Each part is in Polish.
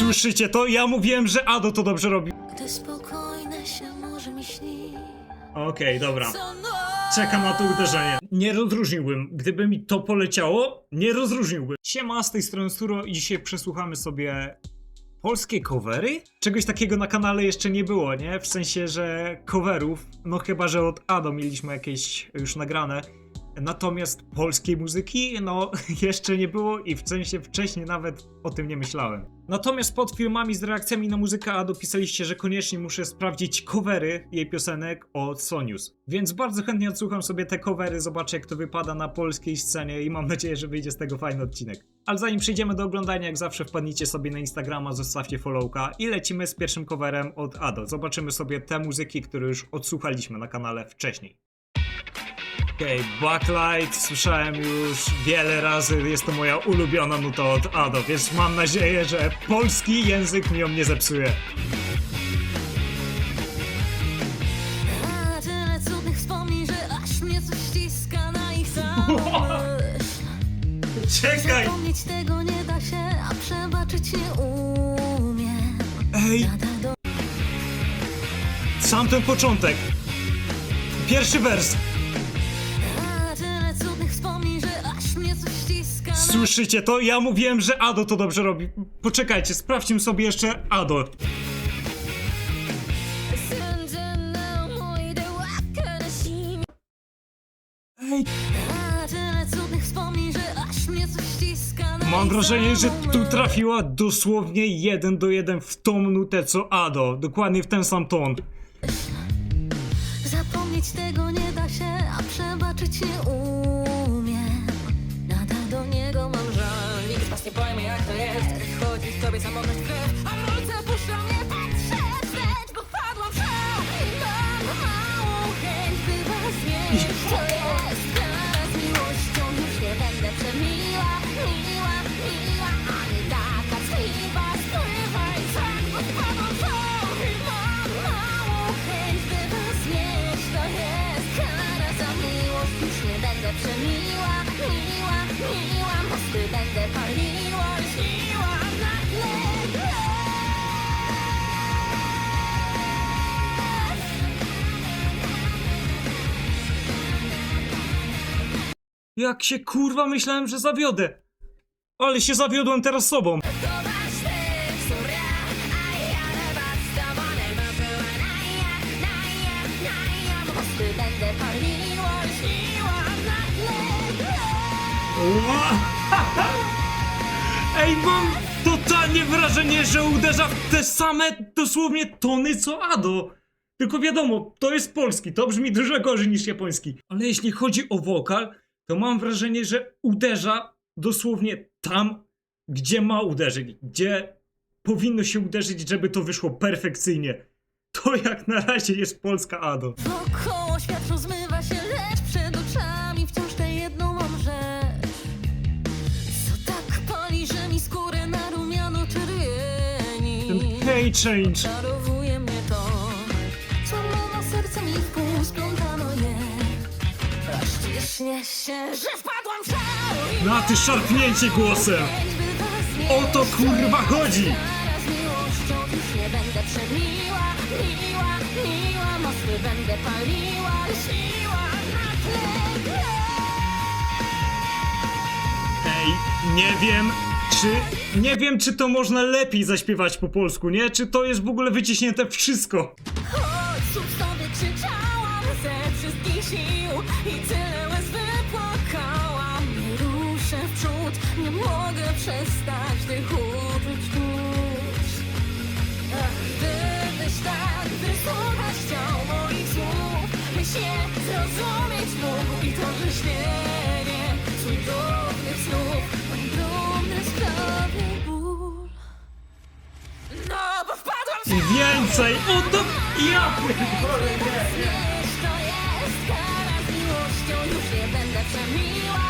Słyszycie to? Ja mówiłem, że Ado to dobrze robi. Gdy spokojne się może mi śni Okej, dobra. Co noc Czekam na to uderzenie. Nie rozróżniłbym. Gdyby mi to poleciało, nie rozróżniłbym. Siema, z tej strony Suro i dzisiaj przesłuchamy sobie polskie covery? Czegoś takiego na kanale jeszcze nie było, nie? W sensie, że coverów, no chyba, że od Ado mieliśmy jakieś już nagrane. Natomiast polskiej muzyki, no jeszcze nie było i w sensie wcześniej nawet o tym nie myślałem. Natomiast pod filmami z reakcjami na muzykę Ado pisaliście, że koniecznie muszę sprawdzić covery jej piosenek od Sonius. Więc bardzo chętnie odsłucham sobie te covery, zobaczę jak to wypada na polskiej scenie i mam nadzieję, że wyjdzie z tego fajny odcinek. Ale zanim przejdziemy do oglądania, jak zawsze wpadnijcie sobie na Instagrama, zostawcie followka i lecimy z pierwszym coverem od Ado. Zobaczymy sobie te muzyki, które już odsłuchaliśmy na kanale wcześniej. Okej, Backlight słyszałem już wiele razy, jest to moja ulubiona nuta od Ado, więc mam nadzieję, że polski język mi ją nie zepsuje. A tyle cudnych wspomnień, że aż mnie coś ściska na ich samą myśl Czekaj! Zapomnieć tego nie da się, a przebaczyć nie umiem Ej, sam ten początek. Pierwszy wers. Słyszycie to? Ja mówiłem, że Ado to dobrze robi. Poczekajcie, sprawdźmy sobie jeszcze Ado. Ej, mam wrażenie, że tu trafiła dosłownie jeden do jeden w tą nutę co Ado. Dokładnie w ten sam ton. Zapomnieć tego nie Zamogać w Jak się kurwa myślałem, że zawiodę. Ale się zawiodłem teraz sobą. Ej, mam totalnie wrażenie, że uderza w te same dosłownie tony co Ado. Tylko wiadomo, to jest polski, to brzmi dużo gorzej niż japoński. Ale jeśli chodzi o wokal, to mam wrażenie, że uderza dosłownie tam, gdzie ma uderzyć, gdzie powinno się uderzyć, żeby to wyszło perfekcyjnie. To jak na razie jest polska Ado. Wokoło świat rozmywa się, lecz przed oczami wciąż tę jedną mam rzecz. Co tak pali, że mi skórę na rumiano czerwieni. Ten pay change. Czarowuje mnie to, złamano serce mi w pół, splątano je. Aż ciśnie się, że wpadłam w szał. Na ty szarpnięcie głosem. O to kurwa chodzi. Kara z miłością już nie będę przemiła, miła, miła, mosty będę paliła, siła na tle. Ej, nie wiem, czy. Nie wiem, czy to można lepiej zaśpiewać po polsku, nie? Czy to jest w ogóle wyciśnięte wszystko? Choć słów sobie krzyczałam ze wszystkich sił i tyle nie mogę przestać tych uczuć czuć. Ach, gdybyś tak wysłuchać chciał moich słów, byś je zrozumieć mógł i to drżnienie swój dumnych snów, mój dumny sprawił ból. No, bo wpadłam w I więcej! O to. Ja pierdolę, nie. Wiesz, to jest kara z miłością, już nie będę przemiła.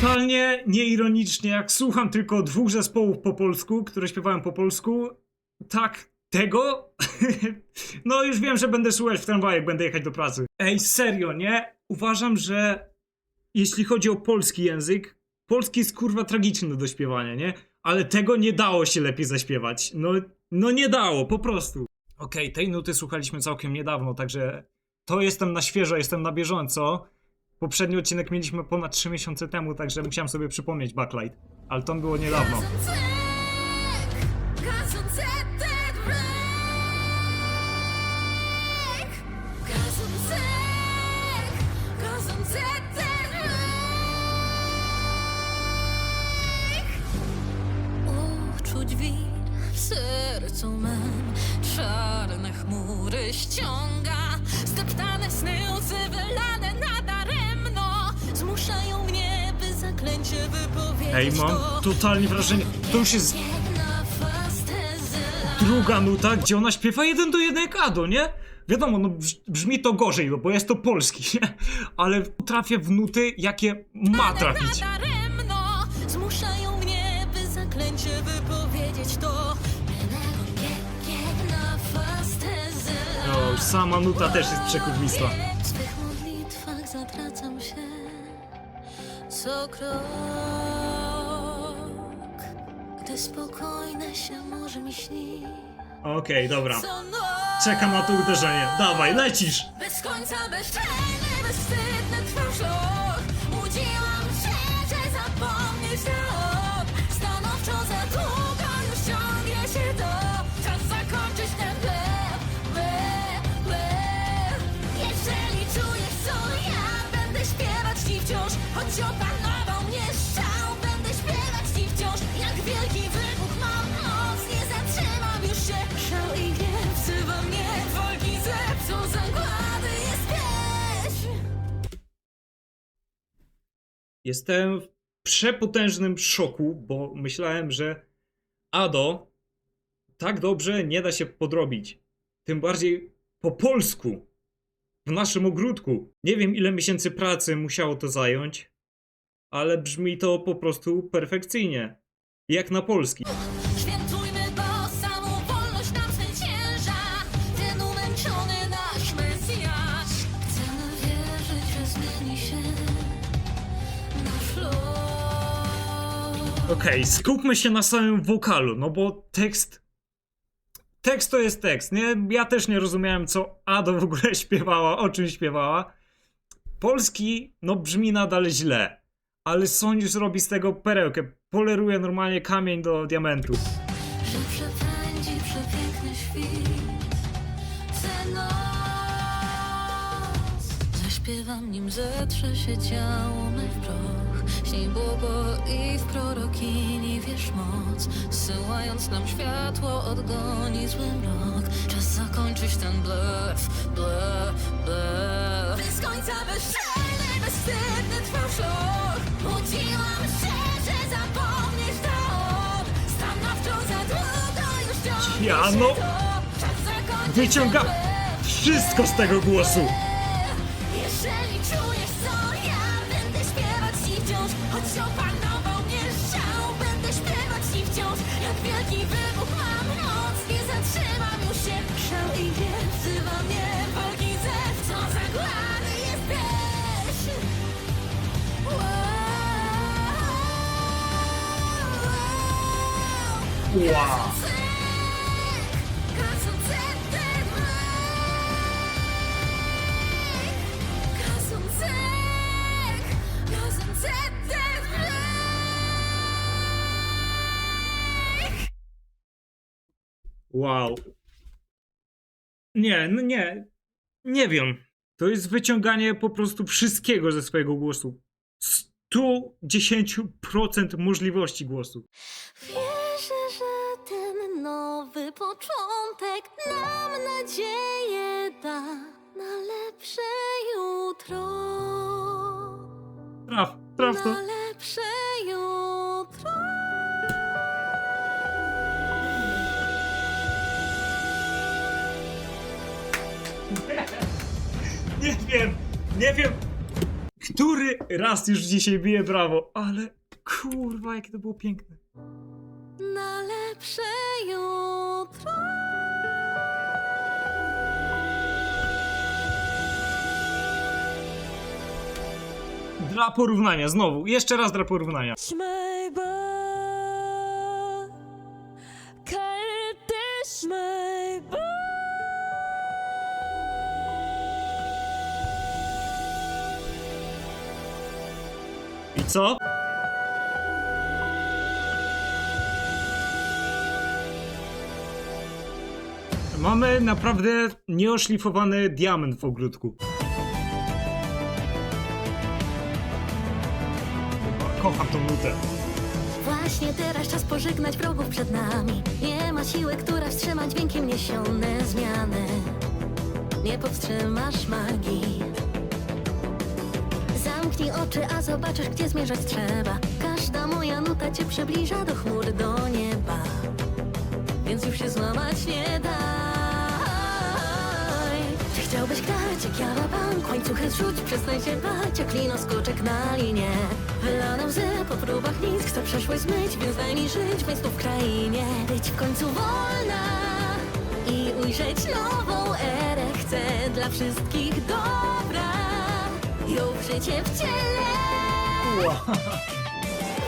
Totalnie nieironicznie, jak słucham tylko dwóch zespołów po polsku, które śpiewają po polsku, tak tego, no już wiem, że będę słuchać w tramwaju, jak będę jechać do pracy. Ej, serio, nie? Uważam, że jeśli chodzi o polski język, polski jest kurwa tragiczny do śpiewania, nie? Ale tego nie dało się lepiej zaśpiewać. No, no nie dało, po prostu. Okej, tej nuty słuchaliśmy całkiem niedawno, także to jestem na świeżo, jestem na bieżąco. Poprzedni odcinek mieliśmy ponad 3 miesiące temu, także musiałem sobie przypomnieć Backlight. Ale to było niedawno. Uczuć wir w sercu mym Czarne chmury ściąga Zdeptane sny łzy wylane Zmuszają mnie, by zaklęcie wypowiedzieć Ej, mam to totalnie wrażenie, to już jest fantazja druga nuta, gdzie ona śpiewa jeden do jeden jak Ado, nie? Wiadomo, no brz- brzmi to gorzej, no bo jest to polski, nie? Ale trafię w nuty, jakie ma trafić. Nadaremno zmuszają mnie, by zaklęcie wypowiedzieć to. Fantazja. No, sama nuta też jest przekudlista. Co krok, gdy spokojne się może mi śni. Okej, dobra. Co noc, Czekam na to uderzenie. Dawaj, lecisz! bez końca, bezwstydny twój Jestem w przepotężnym szoku, bo myślałem, że Ado tak dobrze nie da się podrobić. Tym bardziej po polsku. W naszym ogródku. Nie wiem, ile miesięcy pracy musiało to zająć, ale brzmi to po prostu perfekcyjnie. Jak na polski. Okej, skupmy się na samym wokalu, no bo tekst. Tekst to jest tekst, nie? Ja też nie rozumiałem, co Ado w ogóle śpiewała, o czym śpiewała. Polski, no brzmi nadal źle, ale Sonius zrobi z tego perełkę. Poleruje normalnie kamień do diamentu. Że przepędzi przepiękny świt noc Zaśpiewam nim zetrze się ciało me w Śnij błogo i w prorokini wierz moc Zsyłając nam światło odgoni zły mrok Czas zakończyć ten blef, blef, blef Bez końca bezczelny, bezwstydny twój szlok Budziłam się, że zapomnieć to Stanowczo za długo już ciągnie Ja, się no, to. Czas zakończyć Wyciąga ten blef. wszystko z tego głosu. Choć opanował mnie szał Będę śpiewać ci wciąż Jak wielki wybuch mam moc Nie zatrzymam już się Szał i gniew wzywa mnie Walki ze co zagłady jesteś. Wow. Wow. Nie, no nie. Nie wiem. To jest wyciąganie po prostu wszystkiego ze swojego głosu. 110% możliwości głosu. Wierzę, że ten nowy początek nam nadzieję da na lepsze jutro. Traf, traf to. Na lepsze Nie wiem, nie wiem. Który raz już dzisiaj bije brawo, ale kurwa, jakie to było piękne. Na lepsze jutro. Dla porównania, znowu, jeszcze raz dla porównania. し I co? Mamy naprawdę nieoszlifowany diament w ogródku. Kocham tą nutę. Właśnie teraz czas pożegnać wrogów przed nami. Nie ma siły, która wstrzyma dźwiękiem niesione zmiany. Nie powstrzymasz magii. Zamknij oczy, a zobaczysz, gdzie zmierzać trzeba. Każda moja nuta cię przybliża do chmur, do nieba. Więc już się złamać nie daj. Chciałbyś grać jak ja bank? Łańcuchy zrzuć, przestań się bać, jak lino skoczek na linie. Wylane łzy po próbach nic, chcę przeszłość zmyć, więc daj mi żyć w miejscu w krainie. Być w końcu wolna i ujrzeć nową erę. Chcę dla wszystkich dobra ją w życie wcielę.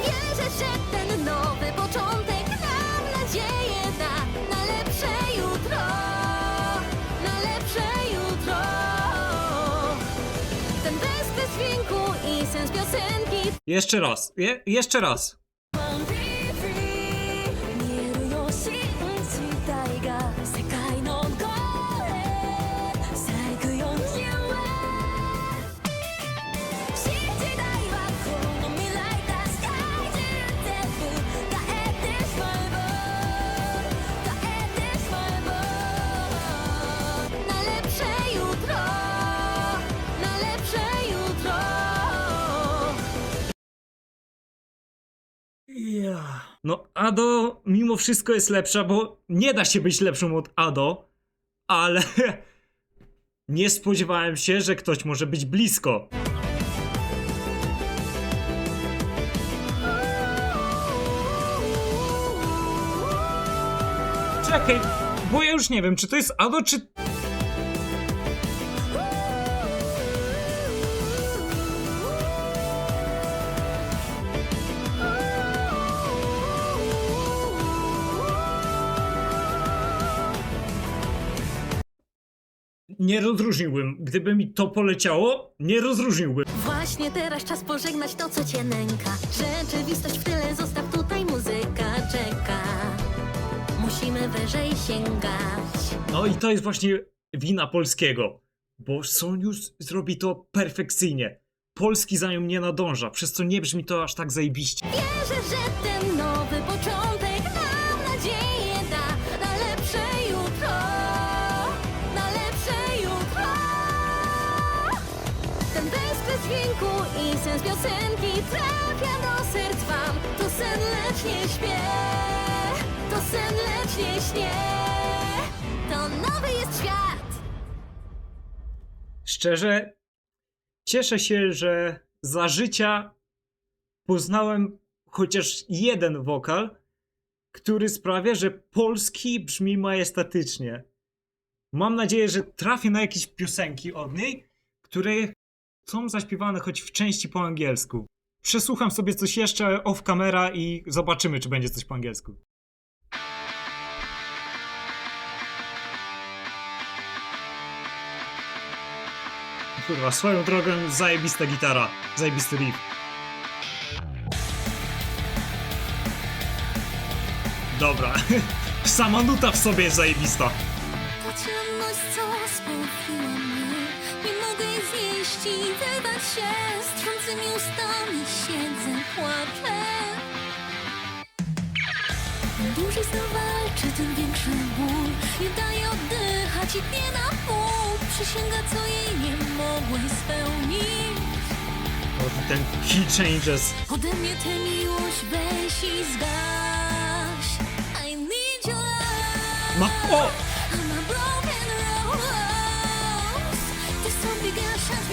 Wierzę, że ten nowy początek nam nadzieję da na lepsze jutro, na lepsze jutro. Ten bezkres dźwięku i sens piosenki jeszcze raz, je, jeszcze raz. Ado mimo wszystko jest lepsza, bo nie da się być lepszą od Ado, ale nie spodziewałem się, że ktoś może być blisko. Czekaj, bo ja już nie wiem, czy to jest Ado, czy... Nie rozróżniłbym. Gdyby mi to poleciało, nie rozróżniłbym. Właśnie teraz czas pożegnać to, co cię nęka. Rzeczywistość w tyle zostaw, tutaj muzyka czeka. Musimy wyżej sięgać. No i to jest właśnie wina polskiego, bo Sonius zrobi to perfekcyjnie. Polski za nią nie nadąża, przez co nie brzmi to aż tak zajebiście. Wierzę, że ten nowy początek piosenki trafia do serc wam. To sen lecz nie śpię. To sen lecz nie śnie. To nowy jest świat. Szczerze, cieszę się, że za życia poznałem chociaż jeden wokal, który sprawia, że polski brzmi majestatycznie. Mam nadzieję, że trafię na jakieś piosenki od niej, które są zaśpiewane choć w części po angielsku. Przesłucham sobie coś jeszcze off camera i zobaczymy, czy będzie coś po angielsku. Kurwa, swoją drogą zajebista gitara, zajebisty riff. Dobra, sama nuta w sobie jest zajebista. To ciemność, co mnie Zjeść i wydać się Z trzącymi ustami siedzę, płaczę. Im dłużej zawalczy, tym większy ból. Nie daje oddychać i dnie na pół. Przysięga, co jej nie mogłeś spełnić. O, ten key changes. Ode mnie tę miłość weź i zgaś. I need your love Ma... O!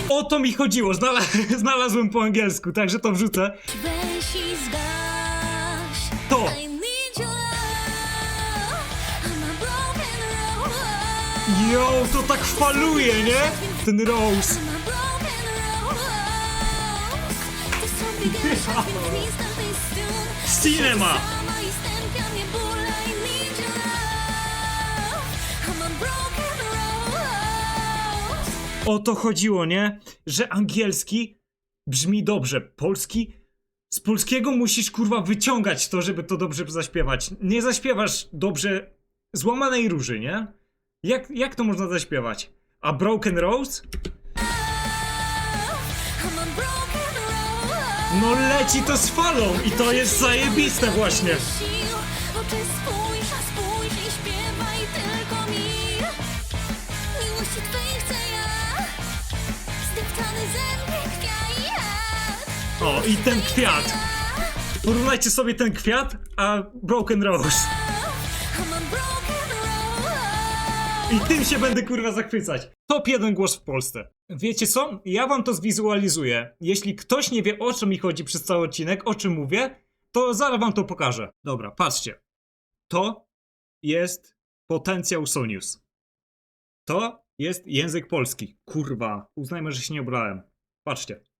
O to mi chodziło, Znala znalazłem po angielsku, także to wrzucę. Weź i zgaś To! I need your love I'm a broken rose Yo, to tak faluje, nie? Ten Rose. I'm a broken Cinema! O to chodziło, nie? Że angielski brzmi dobrze, polski. Z polskiego musisz kurwa wyciągać to, żeby to dobrze zaśpiewać. Nie zaśpiewasz dobrze złamanej róży, nie? Jak, jak to można zaśpiewać? A Broken Rose? I'm a broken rose No leci to z falą i to jest zajebiste właśnie. O, i ten kwiat. Porównajcie sobie ten kwiat, a Broken Rose. I tym się będę kurwa zachwycać. Top jeden głos w Polsce. Wiecie co? Ja wam to zwizualizuję. Jeśli ktoś nie wie o co mi chodzi przez cały odcinek, o czym mówię, to zaraz wam to pokażę. Dobra, patrzcie. To jest potencjał Sonius. To jest język polski. Kurwa, uznajmy, że się nie obrałem. Patrzcie.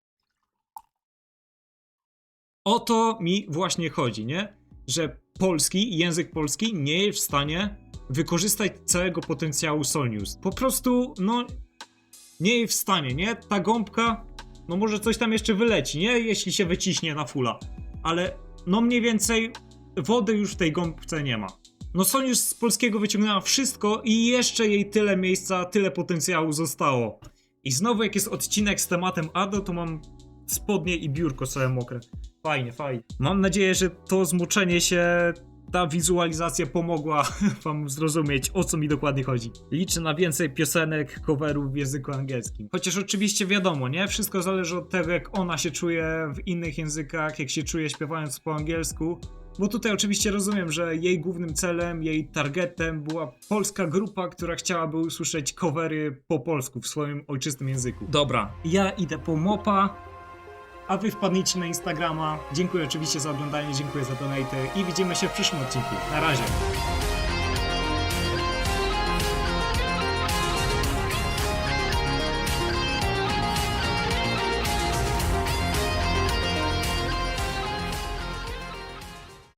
O to mi właśnie chodzi, nie? Że polski, język polski nie jest w stanie wykorzystać całego potencjału Sonius. Po prostu, no, nie jest w stanie, nie? Ta gąbka, no może coś tam jeszcze wyleci, nie? Jeśli się wyciśnie na fula. Ale, no mniej więcej wody już w tej gąbce nie ma. No Sonius z polskiego wyciągnęła wszystko i jeszcze jej tyle miejsca, tyle potencjału zostało. I znowu jak jest odcinek z tematem Ado, to mam spodnie i biurko całe mokre. Fajnie, fajnie. Mam nadzieję, że to zmoczenie się, ta wizualizacja pomogła wam zrozumieć, o co mi dokładnie chodzi. Liczę na więcej piosenek, coverów w języku angielskim. Chociaż oczywiście wiadomo, nie? Wszystko zależy od tego, jak ona się czuje w innych językach, jak się czuje śpiewając po angielsku. Bo tutaj oczywiście rozumiem, że jej głównym celem, jej targetem była polska grupa, która chciałaby usłyszeć covery po polsku w swoim ojczystym języku. Dobra, ja idę po mopa, a wy wpadnijcie na Instagrama. Dziękuję oczywiście za oglądanie, dziękuję za donaty i widzimy się w przyszłym odcinku. Na razie.